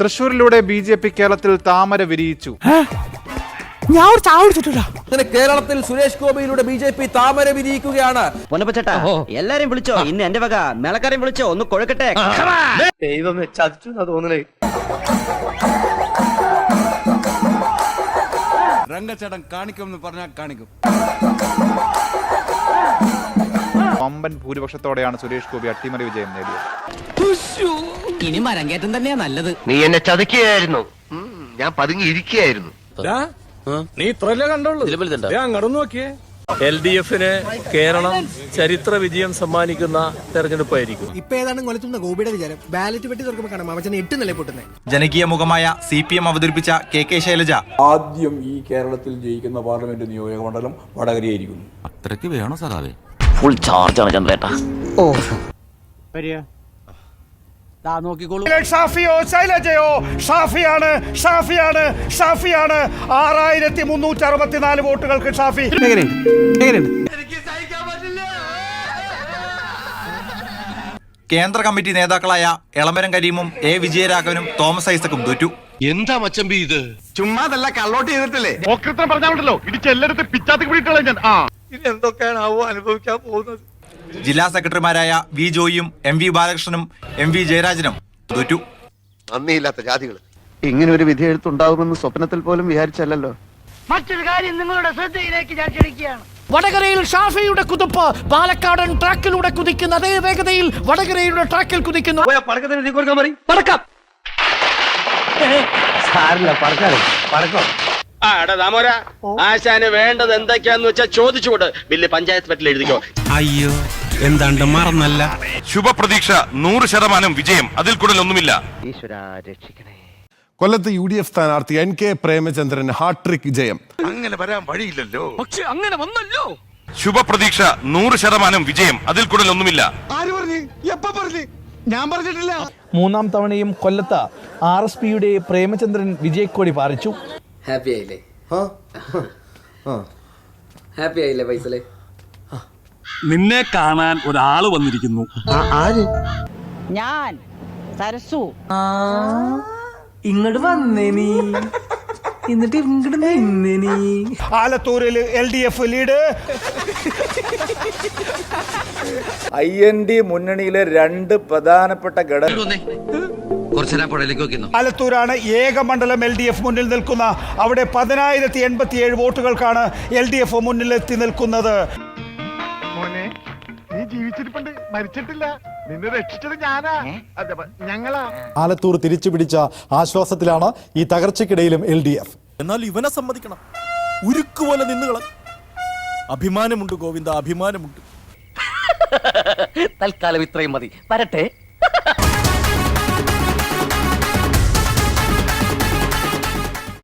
തൃശൂരിലൂടെ B J P കേരളത്തിൽ താമര വിരിയിച്ചു. ഞാൻ ഒരു അങ്ങനെ കേരളത്തിൽ സുരേഷ് ഗോപിയിലൂടെ ബി ജെ പി താമര വിരിയിക്കുകയാണ്. പൊന്നപ്പച്ചേട്ടാ എല്ലാരെയും വിളിച്ചോ? ഇന്ന് എന്റെ വക മേളക്കാരെയും വിളിച്ചോ? ഒന്ന് കൊഴുക്കട്ടെ. ദൈവമേ ചതിച്ചു എന്നാ തോന്നണേ രംഗച്ചേട്ടൻ കാണിക്കുമെന്ന് പറഞ്ഞാൽ കാണിക്കും. വമ്പൻ ഭൂരിപക്ഷത്തോടെയാണ് സുരേഷ് ഗോപി അട്ടിമറി വിജയം നേടിയത്. ഇനി മരങ്കേറ്റം തന്നെയാ നല്ലത്. നീ എന്നെ ചതിക്കുകയായിരുന്നു. ഞാൻ പതുങ്ങി ഇരിക്കുകയായിരുന്നു നീ ഇത്രല്ലേ കണ്ടുള്ളൂ. അങ്ങോട്ട് നോക്കിയേ. എൽ ഡി എഫിന് കേരളം ചരിത്ര വിജയം സമ്മാനിക്കുന്ന തെരഞ്ഞെടുപ്പായിരിക്കും ഇപ്പൊ ഏതാണ് കൊലത്തുന്ന ഗോപിയുടെ വിചാരം? ബാലറ്റ് വെട്ടി തുറക്കുമ്പോൾ കാണാം അവച്ചനെ എട്ട് നില പൊട്ടുന്നത് ജനകീയ മുഖമായ സി പി എം അവതരിപ്പിച്ച കെ കെ ശൈലജ. ആദ്യം ഈ കേരളത്തിൽ ജയിക്കുന്ന പാർലമെന്റ് നിയോജക മണ്ഡലം വടകരയായിരിക്കുന്നു. അത്രയ്ക്ക് വേണോ സാറാവേ ഫുൾ ചാർജാണ് ചന്ദ്രേട്ടാ ഷാഫിയോ ശൈലജയോ ഷാഫിയാണ് ഷാഫിയാണ് ഷാഫിയാണ്. ആറായിരത്തി മുന്നൂറ്റി അറുപത്തിനാല് വോട്ടുകൾക്ക് ഷാഫി കേന്ദ്ര കമ്മിറ്റി നേതാക്കളായ എളമരം കരീമും എ. വിജയരാഘവനും തോമസ് ഐസക്കും തോറ്റു. എന്താ മച്ചമ്പി ഇത്? ചുമ്മാതല്ല കള്ളോട്ട് ചെയ്തിട്ടില്ലേ? ഇടിച്ച് ഇടിച്ചെല്ലായിടത്ത് പിച്ചാത്തി പിടിയിട്ടുള്ള ഞാൻ. ആ. ഇനി എന്തൊക്കെയാണാവോ അനുഭവിക്കാൻ പോകുന്നത്? ജില്ലാ സെക്രട്ടറിമാരായ വി ജോയിയും എം വി ബാലകൃഷ്ണനും എം വി ജയരാജനും തോറ്റു നന്ദിയില്ലാത്ത ജാതികൾ ഇങ്ങനെ ഒരു വിധി എഴുത്തുണ്ടാവുമെന്ന് സ്വപ്നത്തിൽ പോലും വിചാരിച്ചല്ലോ മറ്റൊരു കാര്യം നിങ്ങളുടെ ശ്രദ്ധയിലേക്ക് ഞാൻ ക്ഷണിക്കുകയാണ്. വടകരയിൽ ഷാഫിയുടെ കുതിപ്പ് പാലക്കാടൻ ട്രാക്കിലൂടെ കുതിക്കുന്ന അതേ വേഗതയിൽ വടകരയുടെ ട്രാക്കിൽ കുതിക്കുന്നു. സാരില്ല പറക്കാം കൊടുക്കാൻ പറയും എടാ പടക്കം ആശാന് വേണ്ടത് എന്തൊക്കെയാന്ന് വെച്ചാൽ ചോദിച്ചുകൊണ്ട് ബില്ല് പഞ്ചായത്ത് പറ്റിൽ എഴുതിക്കോ. അയ്യോ എന്താണ്ട് മറന്നല്ല. ശുഭപ്രതീക്ഷ നൂറ് ശതമാനം വിജയം. അതിൽ കൂടുതൽ ഒന്നുമില്ല ഈശ്വര രക്ഷിക്കണേ. കൊല്ലത്ത് യു ഡി എഫ് സ്ഥാനാർത്ഥി എൻ കെ പ്രേമചന്ദ്രൻ ഹാട്രിക് വിജയം. അങ്ങനെ വരാൻ വഴിയില്ലല്ലോ. പക്ഷെ അങ്ങനെ വന്നല്ലോ. ശുഭപ്രതീക്ഷ നൂറ് ശതമാനം വിജയം. അതിൽ കൂടുതൽ ഒന്നുമില്ല ആര് പറഞ്ഞു? എപ്പ പറഞ്ഞു? ഞാൻ പറഞ്ഞിട്ടില്ല. മൂന്നാം തവണയും കൊല്ലത്ത് ആർ എസ് പിയുടെ പ്രേമചന്ദ്രൻ വിജയക്കോടി പാറിച്ചു. ഹാപ്പി ആയില്ലേ? ഹാപ്പി ആയില്ലേ പൈസലേ? നിന്നെ കാണാൻ ഒരാൾ വന്നിരിക്കുന്നു. ഞാൻ സരസു. ഇങ്ങോട്ട് വന്നേ നീ. എന്നിട്ട് ഇങ്ങോട്ട് നിന്നേ നീ. ആലത്തൂരിൽ L D F lead. I N D മുന്നണിയിലെ രണ്ട് പ്രധാനപ്പെട്ട ഘടക ആലത്തൂരാണ് ഏക മണ്ഡലം എൽ ഡി എഫ് മുന്നിൽ നിൽക്കുന്ന. അവിടെ പതിനായിരത്തി എൺപത്തി ഏഴ് വോട്ടുകൾക്കാണ് എൽ ഡി എഫ് മുന്നിലെത്തി നിൽക്കുന്നത്. നീ ജീവിച്ചിരിപ്പുണ്ട്. മരിച്ചിട്ടില്ല. നിന്നെ രക്ഷിച്ചത് ഞാനാ. ഞങ്ങളാ. ആലത്തൂർ തിരിച്ചു പിടിച്ച ആശ്വാസത്തിലാണ് ഈ തകർച്ചയ്ക്കിടയിലും എൽ ഡി എഫ്. എന്നാൽ ഇവനെ സമ്മതിക്കണം. ഉരുക്കുപോലെ നിന്നുകള അഭിമാനമുണ്ട് ഗോവിന്ദ അഭിമാനമുണ്ട്. തൽക്കാലം ഇത്രയും മതി. വരട്ടെ.